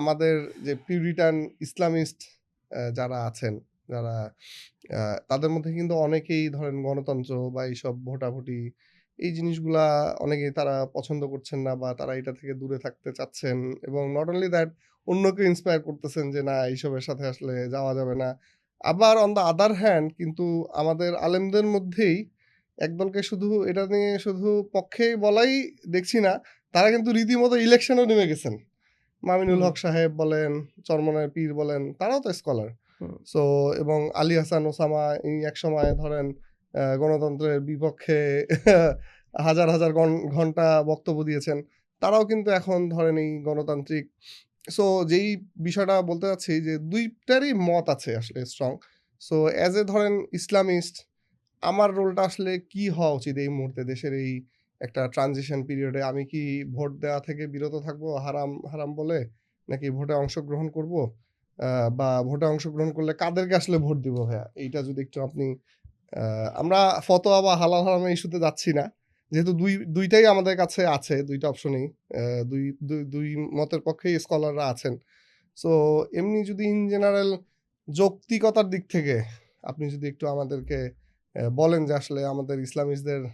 আমাদের যে Puritan Islamist যারা আছেন, যারা তাদের মধ্যে কিন্তু অনেকেই ধরেন গণতন্ত্র বা এইসব ভোটাভুটি, এই জিনিসগুলা অনেকেই তারা পছন্দ করছেন না বা তারা এটা থেকে দূরে থাকতে চাচ্ছেন এবং নট অনলি দ্যাট অন্যকে ইন্সপায়ার করতেছেন যে না, এইসবের সাথে আসলে যাওয়া যাবে না। আবার অন দ্য আদার হ্যান্ড কিন্তু আমাদের আলেমদের মধ্যেই একদলকে শুধু এটা নিয়ে শুধু পক্ষে বলাই দেখছি না, তারা কিন্তু রীতিমতো ইলেকশনও নেমে গেছেন। মামিনুল হক সাহেব বলেন চরমনের পীর বলেন তারাও তো স্কলার সো এবং আলী হাসান ওসামা ইনি এক সময় ধরেন গণতন্ত্রের বিপক্ষে হাজার হাজার ঘণ্টা বক্তব্য দিয়েছেন। তারাও কিন্তু এখন ধরেন এই গণতান্ত্রিক। সো যেই বিষয়টা বলতে চাচ্ছি যে দুইটারই মত আছে আসলে স্ট্রং সো অ্যাজ এ ধরেন ইসলামিস্ট আমার রোলটা আসলে কি হওয়া উচিত এই মুহূর্তে দেশের এই একটা ট্রানজিশন পিরিয়ডে আমি কি ভোট দেওয়া থেকে বিরত থাকব, হারাম হারাম বলে? নাকি ভোটে অংশগ্রহণ করব? বা ভোটে অংশগ্রহণ করলে কাদেরকে আসলে ভোট দিব ভাইয়া? এইটা যদি একটু আপনি আমরা ফতোয়া বা হালাল হারামের ইস্যুতে যাচ্ছি না। যেহেতু দুই, দুইটাই আমাদের কাছে আছে, দুইটা অপশনেই দুই, দুই- দুই মতের পক্ষেই স্কলাররা আছেন। সো এমনি যদি ইন জেনারেল যৌক্তিকতার দিক থেকে আপনি যদি একটু আমাদেরকে বলেন যে আসলে আমাদের ইসলামিস্টদের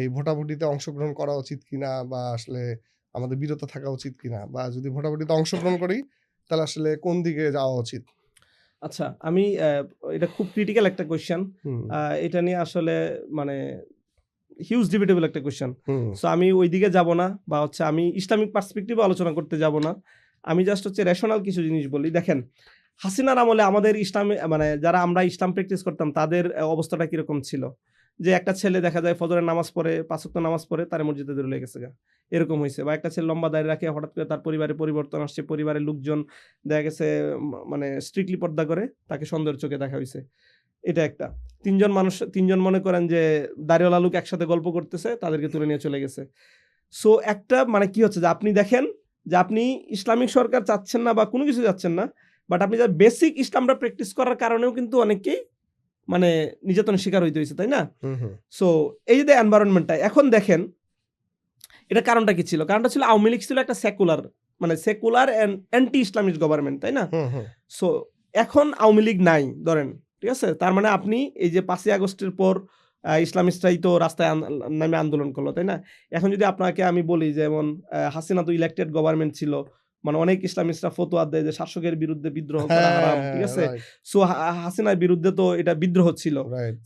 এই ভোটাভুটিতে অংশগ্রহণ করা উচিত কিনা বা আসলে আমাদের বিরত থাকা উচিত কিনা বা যদি ভোটাভুটিতে অংশগ্রহণ করি তাহলে আসলে কোন দিকে যাওয়া উচিত? আচ্ছা আমি এটা খুব ক্রিটিক্যাল একটা কোয়েশ্চেন এটা নিয়ে আসলে মানে হিউজ ডিবেটেবল একটা কোয়েশ্চেন সো আমি ওই দিকে যাব না বা হচ্ছে আমি ইসলামিক পার্সপেক্টিভে আলোচনা করতে যাব না। আমি জাস্ট হচ্ছে রেশনাল কিছু জিনিস বলি। দেখেন হাসিনার আমলে আমাদের ইসলামে মানে যারা আমরা ইসলাম প্র্যাকটিস করতাম তাদের অবস্থাটা কীরকম ছিল? যে একটা ছেলে দেখা যায় ফজরের নামাজ পড়ে পাঁচক্ত নামাজ পড়ে, তার মসজিদে দূরে লেগেছে গা। এরকম হয়েছে বা একটা ছেলে লম্বা দাঁড়িয়ে রাখে, হঠাৎ করে তার পরিবারে পরিবর্তন আসছে, পরিবারের লোকজন দেখা গেছে মানে স্ট্রিক্টলি পর্দা করে, তাকে সন্দেহের চোখে দেখা হয়েছে এটা একটা। তিনজন মানুষ, তিনজন মনে করেন যে দাঁড়িওয়ালা লোক একসাথে গল্প করতেছে, তাদেরকে তুলে নিয়ে চলে গেছে। সো একটা মানে কি হচ্ছে যে আপনি দেখেন যে আপনি ইসলামিক সরকার চাচ্ছেন না বা কোনো কিছু চাচ্ছেন না বাট আপনি যা বেসিক ইসলামটা প্র্যাকটিস করার কারণেও কিন্তু অনেকেই মানে নির্যাতনের শিকার হইতে হয়েছে তাই না? সো এই যে এনভায়রনমেন্টটা এখন দেখেন এটা কারণটা কি ছিল? কারণটা ছিল আওয়ামী লীগ ছিল একটা সেকুলার মানে secular and anti Islamic government তাই না? সো এখন আওয়ামী লীগ নাই ধরেন ঠিক আছে? তার মানে আপনি এই যে পাঁচই আগস্টের পর আহ, ইসলামিস্টরাই তো রাস্তায় নামে আন্দোলন করল তাই না? এখন যদি আপনাকে আমি বলি যেমন হাসিনা তো ইলেক্টেড গভর্নমেন্ট ছিল মানে অনেক ইসলামিস্টরা ফতোয়া দেয় যে শাসকের বিরুদ্ধে বিদ্রোহ করা হারাম ঠিক আছে? সো হাসিনার বিরুদ্ধে তো এটা বিদ্রোহ ছিল।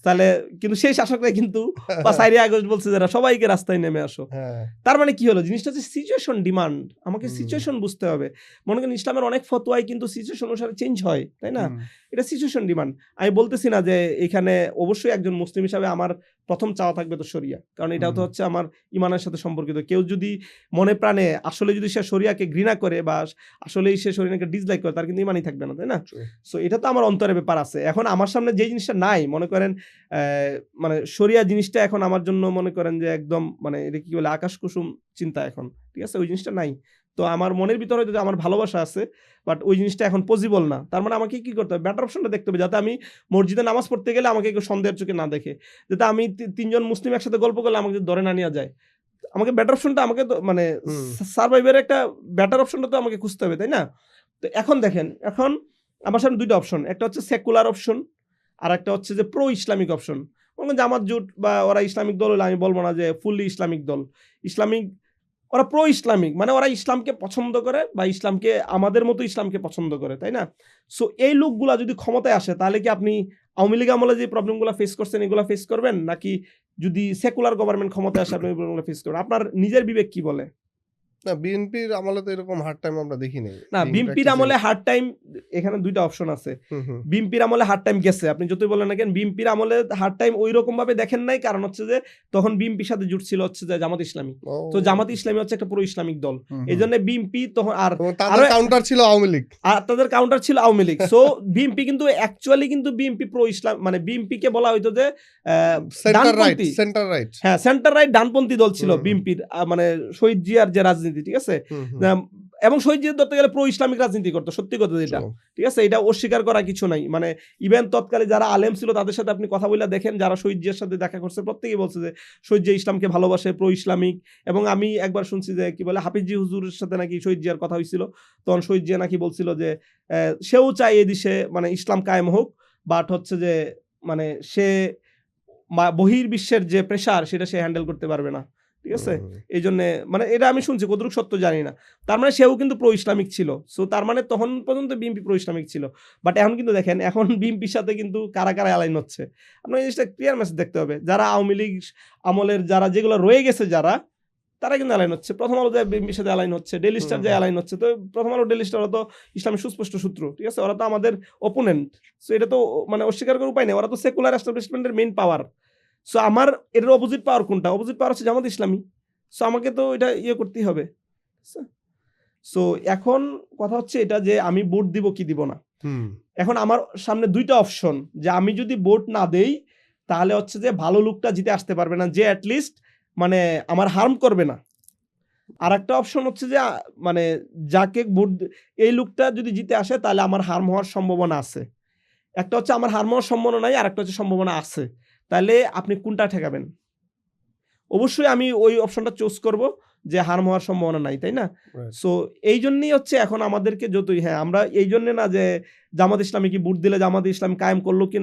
তাহলে কিন্তু সেই শাসকরা কিন্তু বা আগস্ট বলছে যারা সবাইকে রাস্তায় নেমে আসো। হ্যাঁ। তার মানে কি হলো? জিনিসটা হচ্ছে সিচুয়েশন ডিমান্ড আমাকে সিচুয়েশন বুঝতে হবে। মনে করেন ইসলামের অনেক ফতোয়াই কিন্তু সিচুয়েশন অনুসারে চেঞ্জ হয় তাই না? এটা সিচুয়েশন ডিমান্ড আমি বলতেছি না যে এখানে অবশ্যই একজন মুসলিম হিসাবে আমার প্রথম চাওয়া থাকবে তো শরিয়া। কারণ এটাও তো হচ্ছে আমার ইমানের সাথে সম্পর্কিত। কেউ যদি মনে প্রাণে আসলে যদি সে শরিয়াকে ঘৃণা করে বা আসলেই সে শরিয়াকে ডিসলাইক করে তার কিন্তু ইমানই থাকবে না তাই না. সো এটা তো আমার অন্তরে ব্যাপার আছে। এখন আমার সামনে যে জিনিসটা নাই মনে করেন আহ, মানে শরিয়া জিনিসটা এখন আমার জন্য মনে করেন যে একদম মানে এটা কি বলে আকাশ কুসুম চিন্তা এখন। ঠিক আছে? ওই জিনিসটা নাই। তো আমার মনের ভিতরে হয়তো আমার ভালোবাসা আছে বাট ওই জিনিসটা এখন পসিবল না। তার মানে আমাকে কি করতে হবে? ব্যাটার অপশনটা দেখতে হবে যাতে আমি মসজিদে নামাজ পড়তে গেলে আমাকে কেউ সন্দেহের চোখে না দেখে। যাতে আমি তিনজন মুসলিম একসাথে গল্প করলে আমাকে যদি ধরে না নেওয়া যায়। আমাকে ব্যাটার অপশনটা আমাকে তো মানে। সার্ভাইভের একটা ব্যাটার অপশনটা তো আমাকে খুঁজতে হবে তাই না? তো এখন দেখেন এখন আমার সামনে দুইটা অপশন একটা হচ্ছে সেকুলার অপশন আর একটা হচ্ছে যে প্রো ইসলামিক অপশন মনে জামাত জুট বা ওরা ইসলামিক দল হলে আমি বলব না যে ফুললি ইসলামিক দল। ইসলামিক ওরা প্রো ইসলামিক মানে ওরা ইসলামকে পছন্দ করে বা ইসলামকে, আমাদের মতো ইসলামকে পছন্দ করে, তাই না? সো এই লোকগুলা যদি ক্ষমতায় আসে, তাহলে কি আপনি আওয়ামী লীগ আমলে যে প্রবলেমগুলো ফেস করছেন, এগুলো ফেস করবেন? নাকি যদি সেকুলার গভর্নমেন্ট ক্ষমতায় আসে, আপনি ফেস করবেন? আপনার নিজের বিবেক কি বলে? না বিএনপির আমলে তো এরকম হার্ড টাইম আমরা দেখি নাই না practicing- আমলে হার্ড টাইম এখানে দুইটা অপশন আছে হুম, আমলে হার্ড টাইম গেছে আপনি যতই বলেন না কেন বিএমপির আমলে হার্ড টাইম ওই রকম ভাবে দেখেন নাই কারণ হচ্ছে যে তখন বিএমপির সাথে জুট ছিল হচ্ছে যে জামাত ইসলামী তো জামাত ইসলামী হচ্ছে একটা পুরো ইসলামিক দল এই জন্য বিএমপি তখন আর তাদের কাউন্টার ছিল আওয়ামী লীগ আর তাদের কাউন্টার ছিল আওয়ামী লীগ সো বিএমপি কিন্তু অ্যাকচুয়ালি কিন্তু বিএমপি প্রো ইসলাম মানে বিএমপি কে বলা হইতো যে সেন্টার রাইট। সেন্টার রাইট হ্যাঁ সেন্টার রাইট ডানপন্থী দল ছিল হুম। বিএমপির মানে শহীদ জিয়ার যে রাজনীতি ঠিক আছে? এবং শহীদ ধরতে গেলে প্রো ইসলামিক রাজনীতি করতো সত্যি কথা যেটা। ঠিক আছে? এটা অস্বীকার করা কিছু নাই। মানে ইভেন তৎকালে যারা আলেম ছিল তাদের সাথে আপনি কথা বলে দেখেন যারা শহীদ জিয়ার সাথে দেখা করছে প্রত্যেকেই বলছে যে শহীদ ইসলামকে ভালোবাসে প্রো ইসলামিক। এবং আমি একবার শুনছি যে কি বলে হাফিজি হুজুরের সাথে নাকি শহীদ জিয়ার কথা হয়েছিল তখন শহীদ জিয়া নাকি বলছিল যে সেও চায় এই দেশে মানে ইসলাম কায়েম হোক বাট হচ্ছে যে মানে সে বহির্বিশ্বের যে প্রেশার সেটা সে হ্যান্ডেল করতে পারবে না। ঠিক আছে? এই জন্য মানে এটা আমি শুনছি কতটুকু সত্য জানি না। তার মানে সেও কিন্তু প্রো ইসলামিক ছিল। সো তার মানে তখন পর্যন্ত বিএনপি প্রো ইসলামিক ছিল। বাট এখন কিন্তু দেখেন এখন বিএনপির সাথে কিন্তু কারা কারা অ্যালাইন হচ্ছে? আপনার এই জিনিসটা ক্লিয়ার মেসেজ দেখতে হবে। যারা আওয়ামী লীগ আমলের যারা যেগুলো রয়ে গেছে যারা তারা কিন্তু অ্যালাইন হচ্ছে। প্রথম আলো যায় বিএনপির সাথে অ্যালাইন হচ্ছে ডেলি স্টার যায় অ্যালাইন হচ্ছে। তো প্রথম আলো ডেলি স্টার ওরা তো ইসলামের সুস্পষ্ট সূত্র ঠিক আছে? ওরা তো আমাদের ওপোনেন্ট সো এটা তো মানে অস্বীকার করার উপায় নেই। ওরা তো সেকুলার এস্টাবলিশমেন্টের মেইন পাওয়ার সো আমার এটার অপোজিট পাওয়ার কোনটা? অপোজিট পাওয়ার হচ্ছে জামাত ইসলামী। সো আমাকে তো এটা ইয়ে করতেই হবে। সো এখন কথা হচ্ছে এটা যে আমি ভোট দিব কি দিব না? হুম। এখন আমার সামনে দুইটা অপশন যে আমি যদি ভোট না দেই তাহলে হচ্ছে যে ভালো লোকটা জিতে আসতে পারবে না যে অ্যাটলিস্ট মানে আমার হার্ম করবে না। আর একটা অপশন হচ্ছে যে মানে যাকে ভোট এই লোকটা যদি জিতে আসে তাহলে আমার হার্ম হওয়ার সম্ভাবনা আছে। একটা হচ্ছে আমার হার্ম হওয়ার সম্ভাবনা নাই আর একটা হচ্ছে সম্ভাবনা আছে। তাহলে আপনি কোনটা ঠেকাবেন? অবশ্যই আমি ওই অপশনটা চুজ করব যে হার্ম হওয়ার সম্ভাবনা নাই তাই না? সো এই জন্যই হচ্ছে এখন আমাদেরকে যতই হ্যাঁ আমরা এই জন্য না যে জামাত ইসলামী কি বুট দিলে জামাত ইসলাম কায়েম করল কি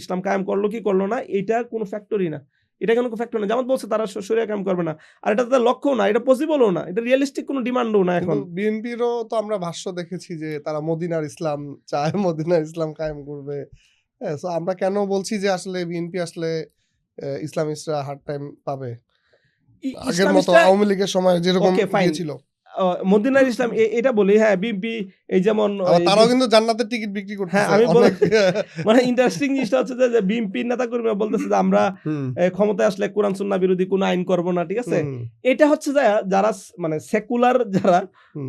ইসলাম কায়েম করল কি করল না এটা কোনো ফ্যাক্টরি না। এটা কোনো ফ্যাক্টর না? জামাত বলছে তারা শরীর কায়েম করবে না। আর এটা তাদের লক্ষ্য না এটা পসিবলও না এটা রিয়েলিস্টিক কোনো ডিমান্ডও না এখন। বিএনপিরও তো আমরা ভাষ্য দেখেছি যে তারা মদিনার ইসলাম চায় মদিনার ইসলাম কায়েম করবে। আমরা কেন বলছি যে আসলে বিএনপি আসলে ইসলামিস্টরা হার্ড টাইম পাবে? আগের মতো আওয়ামী লীগের সময় যেরকম Okay, ছিল। মদিনার ইসলাম এটা বলি হ্যাঁ বিএনপি এই যেমন তারাও কিন্তু জান্নাতের টিকিট বিক্রি করতেছে হ্যাঁ, আমি বল- মানে ইন্টারেস্টিং জিনিসটা হচ্ছে যে বিএনপি নেতা কর্মীরা বলতেছে যে আমরা ক্ষমতায় আসলে কোরআন সুন্নাহ বিরোধী কোনো আইন করব না ঠিক আছে? এটা হচ্ছে যারা মানে সেকুলার যারা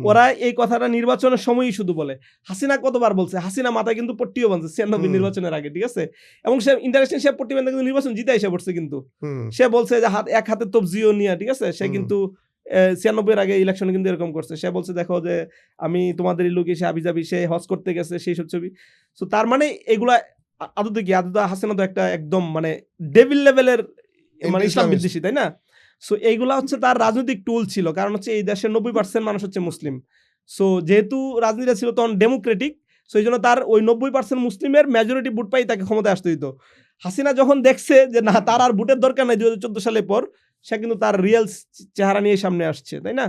ওরা এই কথাটা নির্বাচনের সময়ই শুধু বলে। হাসিনা কতবার বলছে? হাসিনা মাথায় কিন্তু পট্টিও বানছে ছিয়ানব্বই। নির্বাচনের আগে ঠিক আছে? এবং সে ইন্টারেস্টিং সে পট্টি বান্ধে কিন্তু নির্বাচন জিতে এসে পড়ছে কিন্তু। সে বলছে যে হাত এক হাতে তবজিও নিয়ে ঠিক আছে? সে কিন্তু ছিয়ানব্বই আগে ইলেকশনে কিন্তু এরকম করছে। সে বলছে দেখো যে আমি তোমাদের লোক এসে আবি যাবি সে হজ করতে গেছে সেই সব ছবি। তো তার মানে এগুলা আদতে কি? আদতে হাসিনা তো একটা একদম মানে ডেভিল লেভেলের মানে ইসলাম বিদ্বেষী তাই না? সো এইগুলা হচ্ছে তার রাজনৈতিক টুল ছিল। কারণ হচ্ছে এই দেশের নব্বই পার্সেন্ট মানুষ হচ্ছে মুসলিম। সো যেহেতু রাজনীতিটা ছিল তখন ডেমোক্রেটিক সো এই জন্য তার ওই নব্বই পার্সেন্ট মুসলিমের মেজরিটি ভোট পাই তাকে ক্ষমতায় আসতে দিত হাসিনা যখন দেখছে যে না তার আর ভোটের দরকার নাই দুই হাজার চোদ্দ সালে পর সে কিন্তু তার রিয়েল চেহারা নিয়ে সামনে আসছে তাই না?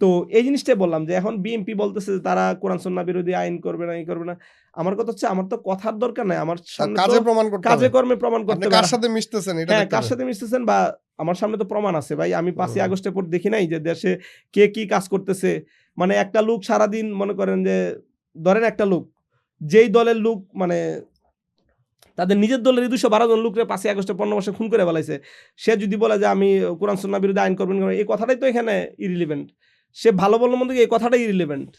তো এই জিনিসটাই বললাম যে এখন বিএনপি বলতেছে যে তারা কোরআন সন্না বিরোধী আইন করবে না এই করবে না। আমার কথা হচ্ছে আমার তো কথার দরকার নাই আমার সামনে কাজে প্রমাণ করতে কাজে কর্মে প্রমাণ করতে কার সাথে মিশতেছেন এটা হ্যাঁ কার সাথে মিশতেছেন বা আমার সামনে তো প্রমাণ আছে ভাই আমি পাঁচই আগস্টের পর দেখি নাই যে দেশে কে কি কাজ করতেছে। মানে একটা লোক সারাদিন মনে করেন যে ধরেন একটা লোক যেই দলের লোক মানে তাদের নিজের দলের দুশো বারো জন লোকরে পাঁচই আগস্টে পনেরো বছর খুন করে ফেলাইছে। সে যদি বলে যে আমি কোরআন সন্না বিরুদ্ধে আইন করবেন এই কথাটাই তো এখানে ইরিলিভেন্ট সে ভালো বলল মধ্যে এই কথাটাই ইরিলিভেন্ট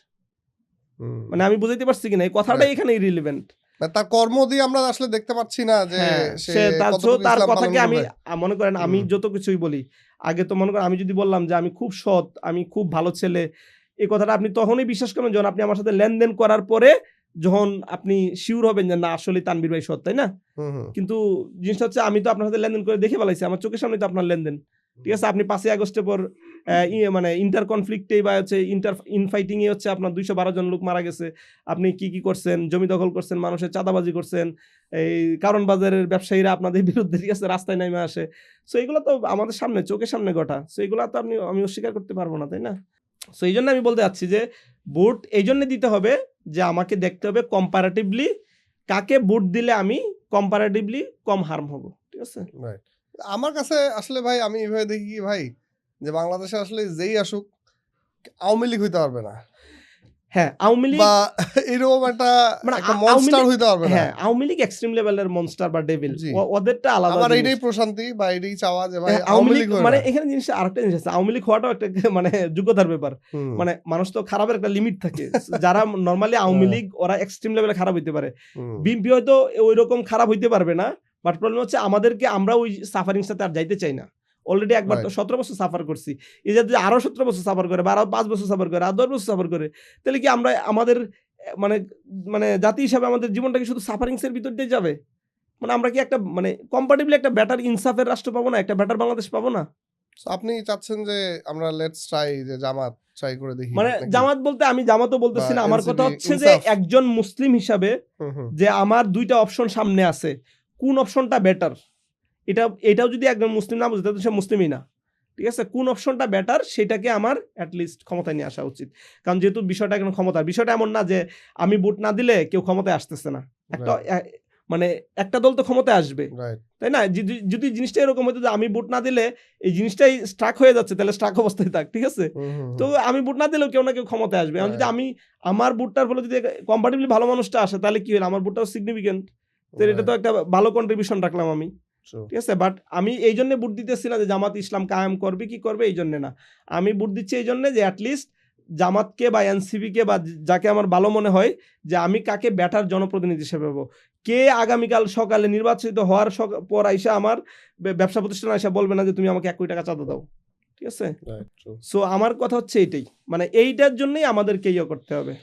মানে আমি বুঝাইতে পারছি কিনা এই কথাটাই এখানে ইরিলিভেন্ট তার কর্ম দিয়ে আমরা আসলে দেখতে পাচ্ছি না যে হ্যাঁ, সে তার কথাকে আমি মনে করেন আমি যত কিছুই বলি আগে তো মনে করেন আমি যদি বললাম যে আমি খুব সৎ আমি খুব ভালো ছেলে এই কথাটা আপনি তখনই বিশ্বাস করবেন যখন আপনি আমার সাথে লেনদেন করার পরে যখন আপনি শিওর হবেন যে না আসলে তানবির ভাই সৎ তাই না। কিন্তু জিনিসটা হচ্ছে আমি তো আপনার সাথে লেনদেন করে দেখে ফেলাইছি আমার চোখের সামনে তো আপনার লেনদেন। ঠিক আছে? আপনি পাঁচই আগস্টের পর ইয়ে মানে ইন্টার কনফ্লিক্টে বা হচ্ছে ইন্টার ইনফাইটিং এ হচ্ছে আপনার দুইশো বারো জন লোক মারা গেছে। আপনি কি কি করছেন? জমি দখল করছেন মানুষের চাঁদাবাজি করছেন এই কারণ বাজারের ব্যবসায়ীরা আপনাদের বিরুদ্ধে ঠিক আছে রাস্তায় নেমে আসে। সো এগুলো তো আমাদের সামনে চোখের সামনে ঘটা। সো এগুলো তো আপনি আমি অস্বীকার করতে পারব না তাই না? সো এই জন্য আমি বলতে চাচ্ছি যে ভোট এই জন্য দিতে হবে যে আমাকে দেখতে হবে কম্পারেটিভলি কাকে ভোট দিলে আমি কম্পারেটিভলি কম হার্ম হব, ঠিক আছে. আমার কাছে আসলে ভাই, আমি এভাবে দেখি কি ভাই, যে বাংলাদেশে আসলে যেই আসুক, আওয়ামী লীগ হইতে পারবে না হ্যাঁ আওয়ামী লীগ বা এরকম একটা মানে একটা মনস্টার হইতে পারবে না। হ্যাঁ আওয়ামী লীগ এক্সট্রিম লেভেলের মনস্টার বা ডেভিল ওদেরটা আলাদা আমার জিনিস। প্রশান্তি বা এটাই চাওয়া যে ভাই হ্যাঁ, আওয়ামী লীগ মানে এখানে জিনিসটা আরেকটা জিনিস আছে আওয়ামী লীগ হওয়াটাও একটা মানে যোগ্যতার ব্যাপার। মানে মানুষ তো খারাপের একটা লিমিট থাকে। যারা নর্মালি আওয়ামী হ্যাঁ। লীগ ওরা এক্সট্রিম লেভেলে খারাপ হইতে পারে। বিএনপি হয়তো ওই রকম খারাপ হইতে পারবে না বাট প্রবলেম হচ্ছে আমাদেরকে আমরা ওই সাফারিং সাথে আর যাইতে চাই না। অলরেডি একবার তো সতেরো বছর সাফার করছি। এই যে যদি আরও সতেরো বছর সাফার করে বা আরও পাঁচ বছর সাফার করে আর দশ বছর সাফার করে তাহলে কি আমরা আমাদের মানে মানে জাতি হিসাবে আমাদের জীবনটা কি শুধু সাফারিংস এর ভিতর দিয়ে যাবে? মানে আমরা কি একটা মানে কম্পারেটিভলি একটা বেটার ইনসাফের রাষ্ট্র পাবো না? একটা বেটার বাংলাদেশ পাবো না? আপনি চাচ্ছেন যে আমরা লেটস ট্রাই যে জামাত ট্রাই করে দেখি মানে জামাত বলতে আমি জামাতও বলতেছি না আমার কথা হচ্ছে যে একজন মুসলিম হিসাবে যে আমার দুইটা অপশন সামনে আছে কোন অপশনটা বেটার এটা এটাও যদি একজন মুসলিম না বুঝে তাহলে সে মুসলিমই না। ঠিক আছে? কোন অপশনটা বেটার সেটাকে আমার অ্যাটলিস্ট ক্ষমতায় নিয়ে আসা উচিত। কারণ যেহেতু বিষয়টা এখন ক্ষমতার বিষয়টা এমন না যে আমি ভোট না দিলে কেউ ক্ষমতায় আসতেছে না। একটা মানে একটা দল তো ক্ষমতায় আসবে। তাই না? যদি- জিনিসটা এরকম হতো যে আমি ভোট না দিলে এই জিনিসটাই স্ট্রাক হয়ে যাচ্ছে তাহলে স্ট্রাক অবস্থায় থাক ঠিক আছে? তো আমি ভোট না দিলেও কেউ না কেউ ক্ষমতায় আসবে। যদি আমি আমার ভোটটার ফলে যদি কম্পারেটিভলি ভালো মানুষটা আসে তাহলে কি হলো? আমার ভোটটাও সিগনিফিকেন্ট এটা তো একটা ভালো কন্ট্রিবিউশন রাখলাম আমি। ঠিক আছে বাট আমি এই জন্য ভোট দিতেছি না যে জামাত ইসলাম কায়েম করবে কি করবে এই জন্য না। আমি ভোট দিচ্ছি এই জন্য যে অ্যাটলিস্ট জামাতকে বা এনসিপিকে বা যাকে আমার ভালো মনে হয় যে আমি কাকে ব্যাটার জনপ্রতিনিধি হিসেবে পাবো কে আগামীকাল সকালে নির্বাচিত হওয়ার পর আইসা আমার ব্যবসা প্রতিষ্ঠান আইসা বলবে না যে তুমি আমাকে এক কোটি টাকা চাঁদা দাও। ঠিক আছে? সো আমার কথা হচ্ছে এইটাই। মানে এইটার জন্যই আমাদেরকে ইয়ে করতে হবে।